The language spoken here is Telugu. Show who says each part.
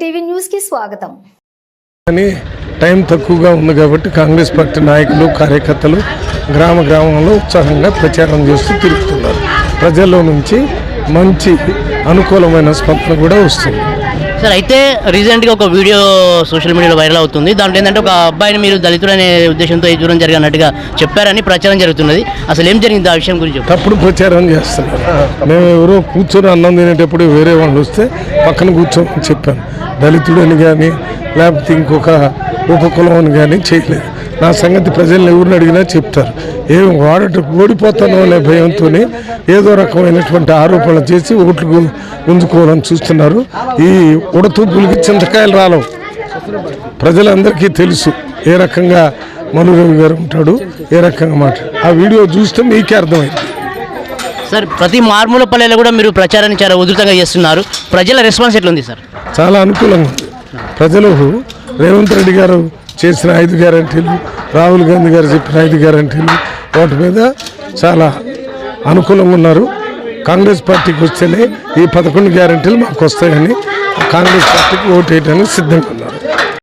Speaker 1: టీవీ న్యూస్కి స్వాగతం.
Speaker 2: కానీ టైం తక్కువగా ఉంది కాబట్టి కాంగ్రెస్ పార్టీ నాయకులు కార్యకర్తలు గ్రామ గ్రామంలో ఉత్సాహంగా ప్రచారం చేస్తూ తిరుగుతున్నారు. ప్రజల్లో నుంచి మంచి అనుకూలమైన స్పందన కూడా వస్తుంది.
Speaker 3: సార్ అయితే రీసెంట్గా ఒక వీడియో సోషల్ మీడియాలో వైరల్ అవుతుంది. దాంట్లో ఏంటంటే ఒక అబ్బాయిని మీరు దళితుడు అనే ఉద్దేశంతో ఈ దూరం జరిగినట్టుగా చెప్పారని ప్రచారం జరుగుతున్నది. అసలు ఏం జరిగింది ఆ విషయం గురించి
Speaker 2: తప్పుడు ప్రచారం చేస్తున్నారు. మేము ఎవరో కూర్చొని అన్నం తినేటప్పుడు వేరే వాళ్ళు వస్తే పక్కన కూర్చొని చెప్పాను. దళితుడని కానీ లేకపోతే ఇంకొక ఉపకులం అని కానీ చేయలేదు. నా సంగతి ప్రజల్ని ఎవరిని అడిగినా చెప్తారు. ఏం వాడట ఓడిపోతాను అనే భయంతో ఏదో రకమైనటువంటి ఆరోపణలు చేసి ఓట్లు గుంజుకోవాలని చూస్తున్నారు. ఈ ఉడతూపులకి చింతకాయలు రాలవు. ప్రజలందరికీ తెలుసు ఏ రకంగా మను రవి గారు ఉంటాడు ఏ రకంగా మాట. ఆ వీడియో చూస్తే మీకే అర్థమైంది.
Speaker 3: సార్ ప్రతి మారుమూల పల్లెలో కూడా మీరు ప్రచారాన్ని చాలా ఉధృతంగా చేస్తున్నారు. ప్రజల రెస్పాన్స్ ఎట్లుంది సార్?
Speaker 2: చాలా అనుకూలంగా ఉంది. ప్రజలు రేవంత్ రెడ్డి గారు చేసిన ఐదు గ్యారంటీలు రాహుల్ గాంధీ గారు చెప్పిన ఐదు గ్యారంటీలు వాటి మీద చాలా అనుకూలంగా ఉన్నారు. కాంగ్రెస్ పార్టీకి వస్తేనే ఈ పదకొండు గ్యారంటీలు మాకు వస్తాయని కాంగ్రెస్ పార్టీకి ఓటు వేయడానికి సిద్ధంగా ఉన్నారు.